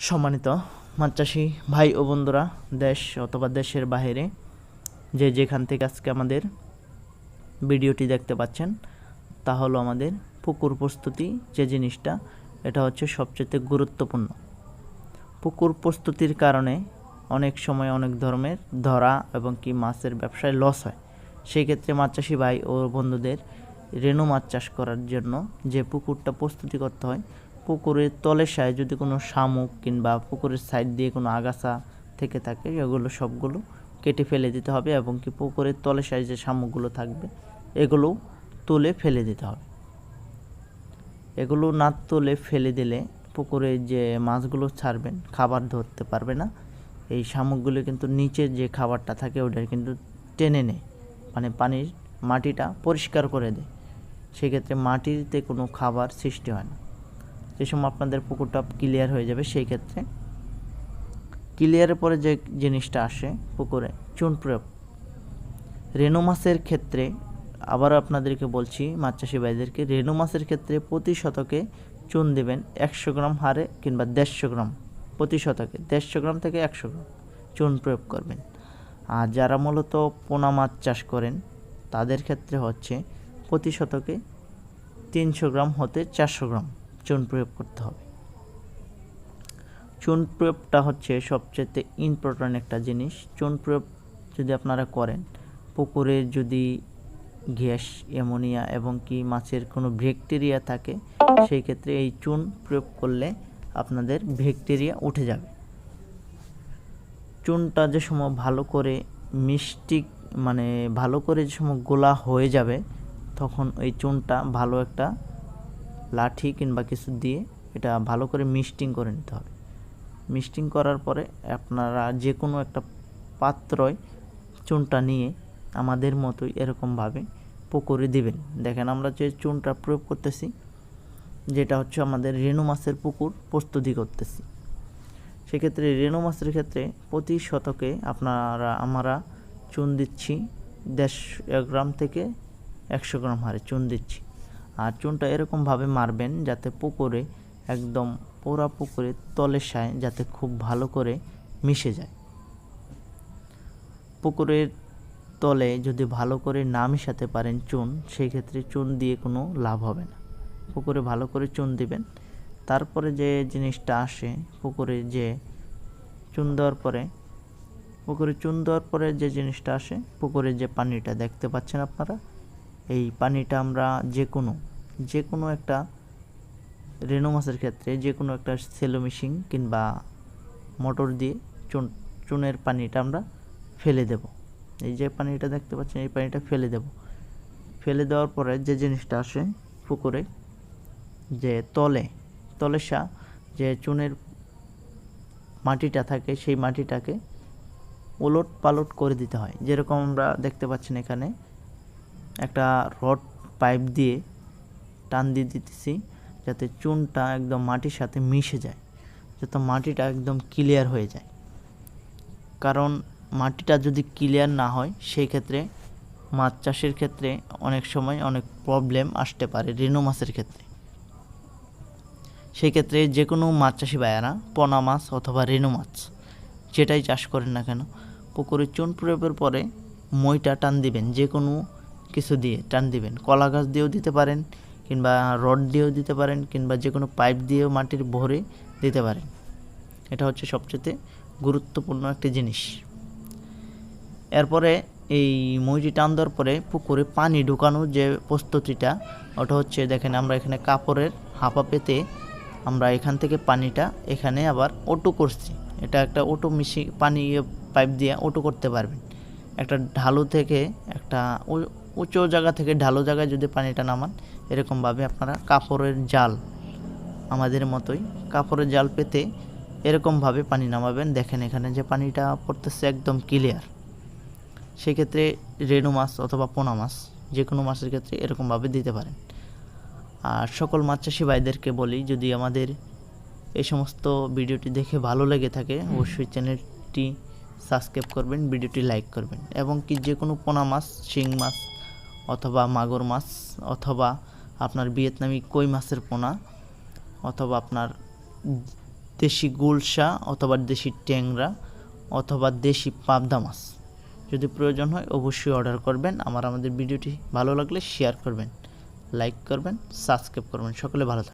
সম্মানিত মাছ ভাই ও বন্ধুরা, দেশ অথবা দেশের বাইরে যে যেখান থেকে আজকে আমাদের ভিডিওটি দেখতে পাচ্ছেন, তা হলো আমাদের পুকুর প্রস্তুতি, যে জিনিসটা, এটা হচ্ছে সবচেয়ে গুরুত্বপূর্ণ। পুকুর প্রস্তুতির কারণে অনেক সময় অনেক ধর্মের ধরা এবং কি মাছের ব্যবসায় লস হয়। সেই ক্ষেত্রে মাছ ভাই ও বন্ধুদের রেণু মাছ চাষ করার জন্য যে পুকুরটা প্রস্তুতি করতে হয় পুকুরের তলের সায় যদি কোনো শামুক কিংবা পুকুরের সাইড দিয়ে কোনো আগাছা থেকে থাকে, এগুলো সবগুলো কেটে ফেলে দিতে হবে এবং কি পুকুরের তলের সায় যে শামুকগুলো থাকবে, এগুলো তুলে ফেলে দিতে হবে। এগুলো না তুলে ফেলে দিলে পুকুরে যে মাছগুলো ছাড়বেন, খাবার ধরতে পারবে না। এই শামুকগুলো কিন্তু নিচে যে খাবারটা থাকে ওটা কিন্তু টেনে নেয়। মানে পানির মাটিটা পরিষ্কার করে দেয়। সেক্ষেত্রে মাটিতে কোনো খাবার সৃষ্টি হয় না। যে সময় আপনাদের পুকুরটা ক্লিয়ার হয়ে যাবে, সেই ক্ষেত্রে ক্লিয়ারের পরে যে জিনিসটা আসে পুকুরে, চুন প্রয়োগ। রেণু মাছের ক্ষেত্রে আবার আপনাদেরকে বলছি, মাছ চাষি ভাইদেরকে রেণু মাছের ক্ষেত্রে প্রতি শতকে চুন দেবেন একশো গ্রাম হারে কিংবা দেড়শো গ্রাম, প্রতি শতকে দেড়শো গ্রাম থেকে একশো গ্রাম চুন প্রয়োগ করবেন। আর যারা মূলত পোনা মাছ চাষ করেন, তাদের ক্ষেত্রে হচ্ছে প্রতি শতকে তিনশো গ্রাম হতে চারশো গ্রাম। চুন প্রয়োগ করতে হবে। চুন প্রয়োগটা হচ্ছে সবচেয়ে ইম্পর্ট্যান্ট একটা জিনিস। চুন প্রয়োগ যদি আপনারা করেন, পুকুরে যদি গ্যাস, অ্যামোনিয়া এবং কি মাছের কোনো ব্যাকটেরিয়া থাকে, সেই ক্ষেত্রে এই চুন প্রয়োগ করলে আপনাদের ব্যাকটেরিয়া উঠে যাবে। চুনটা যে সময় ভালো করে মিষ্টি মানে ভালো করে যে সময় গোলা হয়ে যাবে, তখন ওই চুনটা ভালো একটা লাঠি কিংবা কিছু দিয়ে এটা ভালো করে মিস্টিং করে নিতে হবে। মিস্টিং করার পরে আপনারা যে কোনো একটা পাত্রয় চুনটা নিয়ে আমাদের মতোই এরকমভাবে পুকুরে দিবেন। দেখেন আমরা যে চুনটা প্রয়োগ করতেছি, যেটা হচ্ছে আমাদের রেণু মাছের পুকুর প্রস্তুতি করতেছি। সেক্ষেত্রে রেণু মাছের ক্ষেত্রে প্রতি শতকে আপনারা, আমরা চুন দিচ্ছি দেড়শো গ্রাম থেকে একশো গ্রাম হারে চুন দিচ্ছি। আর চুনটা এরকমভাবে মারবেন যাতে পুকুরে, একদম পোড়া পুকুরে তলের সায়, যাতে খুব ভালো করে মিশে যায়। পুকুরের তলে যদি ভালো করে না মিশাতে পারেন চুন, সেই ক্ষেত্রে চুন দিয়ে কোনো লাভ হবে না। পুকুরে ভালো করে চুন দিবেন। তারপরে যে জিনিসটা আসে, পুকুরে যে চুন দেওয়ার পরে, পুকুরে চুন দেওয়ার পরে যে জিনিসটা আসে, পুকুরে যে পানিটা দেখতে পাচ্ছেন আপনারা এই পানিটা আমরা যে কোনো যে কোনো একটা রেণু মাছের ক্ষেত্রে যে কোনো একটা সেলো মেশিন কিংবা মোটর দিয়ে চুন, চুনের পানিটা আমরা ফেলে দেব। এই যে পানিটা দেখতে পাচ্ছেন, এই পানিটা ফেলে দেব। ফেলে দেওয়ার পরে যে জিনিসটা আসে পুকুরে, যে তলে তলেসা যে চুনের মাটিটা থাকে, সেই মাটিটাকে ওলট পালট করে দিতে হয়। যেরকম আমরা দেখতে পাচ্ছেন এখানে একটা রড পাইপ দিয়ে টান দিয়ে দিতেছি, যাতে চুনটা একদম মাটির সাথে মিশে যায়, যাতে মাটিটা একদম ক্লিয়ার হয়ে যায়। কারণ মাটিটা যদি ক্লিয়ার না হয়, সেই ক্ষেত্রে মাছ চাষের ক্ষেত্রে অনেক সময় অনেক প্রবলেম আসতে পারে রেণু মাছের ক্ষেত্রে। সেই ক্ষেত্রে যে কোনো মাছ চাষি ভাইয়ারা, পোনা মাছ অথবা রেণু মাছ, যেটাই চাষ করেন না কেন, পুকুরে চুন প্রয়োগের পরে মইটা টান দিবেন যে কোনো কিছু দিয়ে টান দিবেন। কলা গাছ দিয়েও দিতে পারেন কিংবা রড দিয়েও দিতে পারেন কিংবা যে কোনো পাইপ দিয়েও মাটির ভরে দিতে পারেন। এটা হচ্ছে সবচেয়ে গুরুত্বপূর্ণ একটি জিনিস। এরপরে এই মইটি টান দেওয়ার পরে পুকুরে পানি ঢুকানোর যে প্রস্তুতিটা, ওটা হচ্ছে দেখেন আমরা এখানে কাপড়ের হাঁপা পেতে আমরা এখান থেকে পানিটা এখানে আবার অটো করছি। এটা একটা অটো মিশি পানি পাইপ দিয়ে অটো করতে পারবেন। একটা ঢালু থেকে একটা উঁচু জায়গা থেকে ঢালো জায়গায় যদি পানিটা নামান, এরকমভাবে আপনারা কাপড়ের জাল, আমাদের মতোই কাপড়ের জাল পেতে এরকমভাবে পানি নামাবেন। দেখেন এখানে যে পানিটা পড়তেছে একদম ক্লিয়ার সেক্ষেত্রে রেণু মাছ অথবা পোনা মাছ যে কোনো মাছের ক্ষেত্রে এরকমভাবে দিতে পারেন। আর সকল মাছ চাষি ভাইদেরকে বলি, যদি আমাদের এই সমস্ত ভিডিওটি দেখে ভালো লেগে থাকে, অবশ্যই চ্যানেলটি সাবস্ক্রাইব করবেন, ভিডিওটি লাইক করবেন। এবং কি যে কোনো পোনা মাছ, শিং মাছ অথবা মাগুর মাছ, অথবা আপনার ভিয়েতনামি কই মাছের পোনা, অথবা আপনার দেশি গুলশা, অথবা দেশি ট্যাংরা, অথবা দেশি পাবদা মাছ। যদি প্রয়োজন হয় অবশ্যই অর্ডার করবেন। আমার, আমাদের ভিডিওটি ভালো লাগলে শেয়ার করবেন লাইক করবেন সাবস্ক্রাইব করবেন। সকলে ভালো থাকবেন।